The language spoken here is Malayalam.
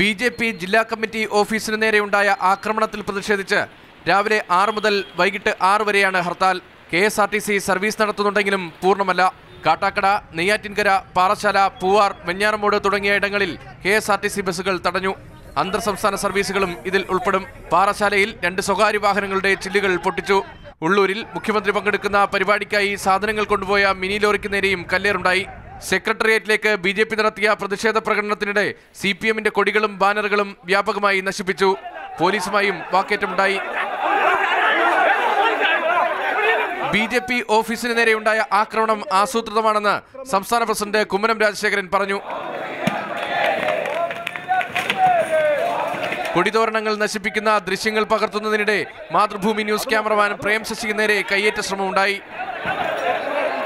ബി ജെ പി ജില്ലാ കമ്മിറ്റി ഓഫീസിന് നേരെയുണ്ടായ ആക്രമണത്തിൽ പ്രതിഷേധിച്ച് രാവിലെ ആറ് മുതൽ വൈകിട്ട് ആറ് വരെയാണ് hartal. K S R T C service നടത്തുന്നുണ്ടെങ്കിലും പൂർണമല്ല. കാട്ടാക്കട നെയ്യാറ്റിൻകര പാറശാല പൂവാർ വെഞ്ഞാറമൂട് തുടങ്ങിയ ഇടങ്ങളിൽ K S R T C ബസ്സുകൾ തടഞ്ഞു. അന്തർ സംസ്ഥാന സർവീസുകളും ഇതിൽ ഉൾപ്പെടും. പാറശാലയിൽ രണ്ട് സ്വകാര്യ വാഹനങ്ങളുടെ ചില്ലുകൾ പൊട്ടിച്ചു. ഉള്ളൂരിൽ മുഖ്യമന്ത്രി പങ്കെടുക്കുന്ന പരിപാടിക്കായി സാധനങ്ങൾ കൊണ്ടുപോയ മിനി ലോറിക്ക് നേരെയും കല്ലേറുണ്ടായി. സെക്രട്ടേറിയറ്റിലേക്ക് ബി ജെ പി നടത്തിയ പ്രതിഷേധ പ്രകടനത്തിനിടെ സി പി എമ്മിന്റെ കൊടികളും ബാനറുകളും വ്യാപകമായി നശിപ്പിച്ചു. പോലീസുമായും വാക്കേറ്റമുണ്ടായി. ബി ജെ പി ഓഫീസിന് നേരെയുണ്ടായ ആക്രമണം ആസൂത്രിതമാണെന്ന് സംസ്ഥാന പ്രസിഡന്റ് കുമ്മനം രാജശേഖരൻ പറഞ്ഞു. കൊടിതോരണങ്ങൾ നശിപ്പിക്കുന്ന ദൃശ്യങ്ങൾ പകർത്തുന്നതിനിടെ മാതൃഭൂമി ന്യൂസ് ക്യാമറമാൻ പ്രേം ശശിക്ക് നേരെ കയ്യേറ്റ ശ്രമമുണ്ടായി.